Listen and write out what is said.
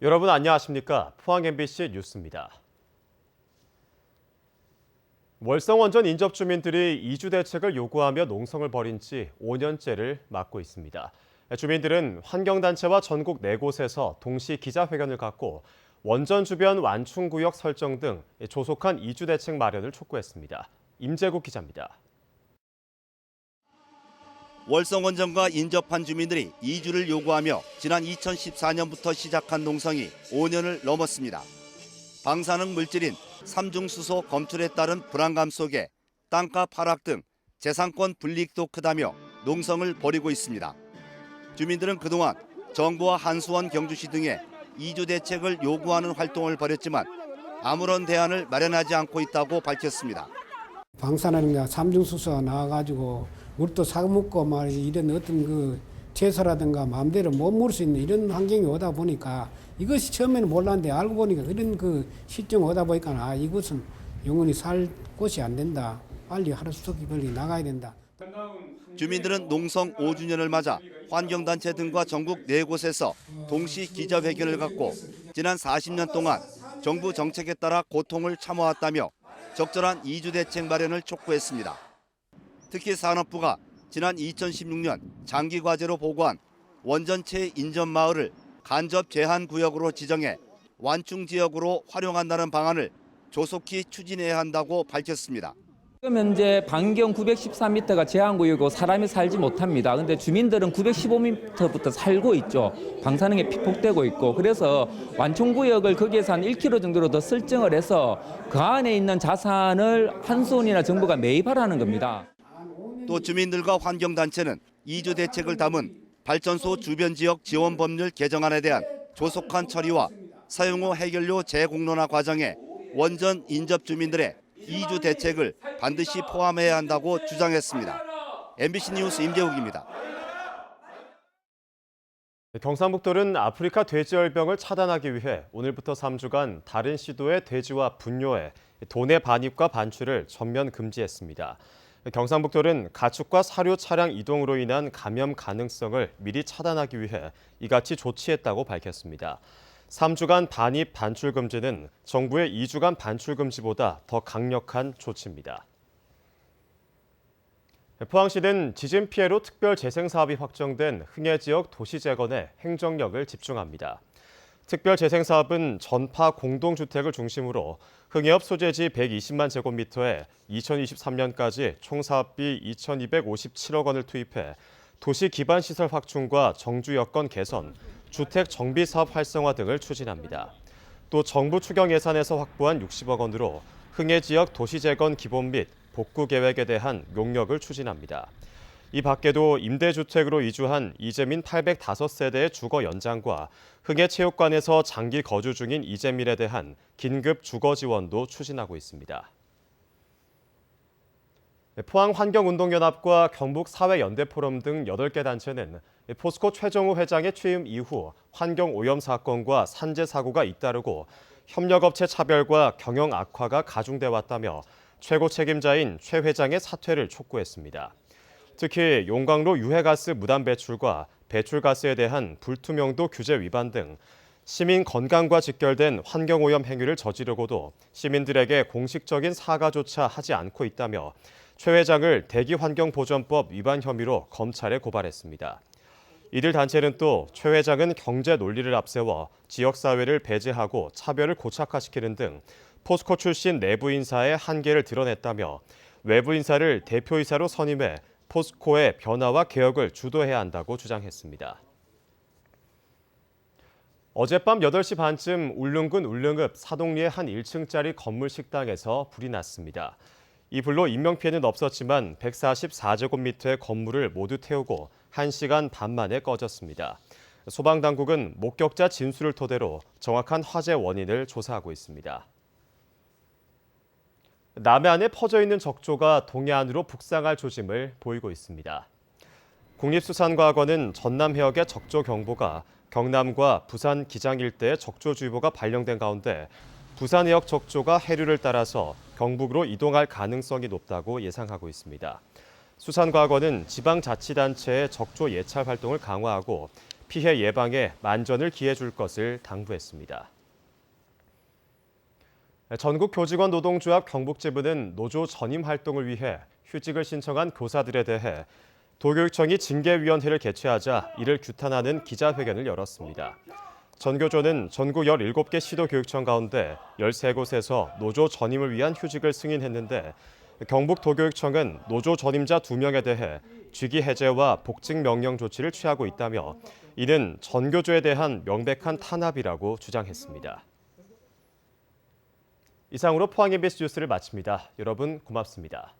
여러분 안녕하십니까? 포항 MBC 뉴스입니다. 월성 원전 인접 주민들이 이주 대책을 요구하며 농성을 벌인 지 5년째를 맞고 있습니다. 주민들은 환경단체와 전국 네 곳에서 동시 기자회견을 갖고 원전 주변 완충구역 설정 등 조속한 이주 대책 마련을 촉구했습니다. 임재국 기자입니다. 월성 원전과 인접한 주민들이 이주를 요구하며 지난 2014년부터 시작한 농성이 5년을 넘었습니다. 방사능 물질인 삼중수소 검출에 따른 불안감 속에 땅값 하락 등 재산권 불이익도 크다며 농성을 벌이고 있습니다. 주민들은 그동안 정부와 한수원 경주시 등의 이주 대책을 요구하는 활동을 벌였지만 아무런 대안을 마련하지 않고 있다고 밝혔습니다. 방사능이나 삼중수소가 나와가지고 물도 사먹고 말이지 이런 어떤 그 채소라든가 마음대로 못 먹을 수 있는 이런 환경이 오다 보니까 이것이 처음에는 몰랐는데 알고 보니까 그런 그 시점 오다 보니까 아 이곳은 영원히 살 곳이 안 된다. 빨리 하루속히 빨리 나가야 된다. 주민들은 농성 5주년을 맞아 환경단체 등과 전국 네 곳에서 동시 기자회견을 갖고 지난 40년 동안 정부 정책에 따라 고통을 참아왔다며 적절한 이주 대책 마련을 촉구했습니다. 특히 산업부가 지난 2016년 장기 과제로 보고한 원전체 인접 마을을 간접 제한 구역으로 지정해 완충 지역으로 활용한다는 방안을 조속히 추진해야 한다고 밝혔습니다. 지금 현재 반경 914m가 제한구역이고 사람이 살지 못합니다. 근데 주민들은 915m부터 살고 있죠. 방사능에 피폭되고 있고 그래서 완충구역을 거기에서 한 1km 정도로 더 설정을 해서 그 안에 있는 자산을 한수원이나 정부가 매입하라는 겁니다. 또 주민들과 환경단체는 이주 대책을 담은 발전소 주변 지역 지원 법률 개정안에 대한 조속한 처리와 사용 후 해결료 재공론화 과정에 원전 인접 주민들의 이주 대책을 반드시 포함해야 한다고 주장했습니다. MBC 뉴스 임재욱입니다. 경상북도는 아프리카 돼지열병을 차단하기 위해 오늘부터 3주간 다른 시도의 돼지와 분뇨에 도내 반입과 반출을 전면 금지했습니다. 경상북도는 가축과 사료 차량 이동으로 인한 감염 가능성을 미리 차단하기 위해 이같이 조치했다고 밝혔습니다. 3주간 반입 반출 금지는 정부의 2주간 반출 금지보다 더 강력한 조치입니다. 포항시는 지진 피해로 특별 재생 사업이 확정된 흥해 지역 도시 재건에 행정력을 집중합니다. 특별 재생 사업은 전파 공동주택을 중심으로 흥해업 소재지 120만 제곱미터에 2023년까지 총 사업비 2,257억 원을 투입해 도시 기반 시설 확충과 정주 여건 개선, 주택 정비 사업 활성화 등을 추진합니다. 또 정부 추경 예산에서 확보한 60억 원으로 흥해 지역 도시 재건 기본 및 복구 계획에 대한 용역을 추진합니다. 이 밖에도 임대주택으로 이주한 이재민 805세대의 주거 연장과 흥해체육관에서 장기 거주 중인 이재민에 대한 긴급 주거 지원도 추진하고 있습니다. 포항환경운동연합과 경북사회연대포럼 등 8개 단체는 포스코 최정우 회장의 취임 이후 환경오염 사건과 산재 사고가 잇따르고 협력업체 차별과 경영 악화가 가중돼 왔다며 최고 책임자인 최 회장의 사퇴를 촉구했습니다. 특히 용광로 유해가스 무단 배출과 배출가스에 대한 불투명도 규제 위반 등 시민 건강과 직결된 환경오염 행위를 저지르고도 시민들에게 공식적인 사과조차 하지 않고 있다며 최 회장을 대기환경보전법 위반 혐의로 검찰에 고발했습니다. 이들 단체는 또 최 회장은 경제 논리를 앞세워 지역사회를 배제하고 차별을 고착화시키는 등 포스코 출신 내부 인사의 한계를 드러냈다며 외부 인사를 대표이사로 선임해 포스코의 변화와 개혁을 주도해야 한다고 주장했습니다. 어젯밤 8시 반쯤 울릉군 울릉읍 사동리의 한 1층짜리 건물 식당에서 불이 났습니다. 이 불로 인명피해는 없었지만 144제곱미터의 건물을 모두 태우고 1시간 반 만에 꺼졌습니다. 소방당국은 목격자 진술을 토대로 정확한 화재 원인을 조사하고 있습니다. 남해안에 퍼져 있는 적조가 동해안으로 북상할 조짐을 보이고 있습니다. 국립수산과학원은 전남 해역의 적조 경보가 경남과 부산 기장 일대에 적조주의보가 발령된 가운데 부산 해역 적조가 해류를 따라서 경북으로 이동할 가능성이 높다고 예상하고 있습니다. 수산과학원은 지방자치단체의 적조 예찰 활동을 강화하고 피해 예방에 만전을 기해 줄 것을 당부했습니다. 전국 교직원 노동조합 경북지부는 노조 전임 활동을 위해 휴직을 신청한 교사들에 대해 도교육청이 징계위원회를 개최하자 이를 규탄하는 기자회견을 열었습니다. 전교조는 전국 17개 시도교육청 가운데 13곳에서 노조 전임을 위한 휴직을 승인했는데 경북도교육청은 노조 전임자 2명에 대해 직위 해제와 복직 명령 조치를 취하고 있다며 이는 전교조에 대한 명백한 탄압이라고 주장했습니다. 이상으로 포항 MBC 뉴스를 마칩니다. 여러분 고맙습니다.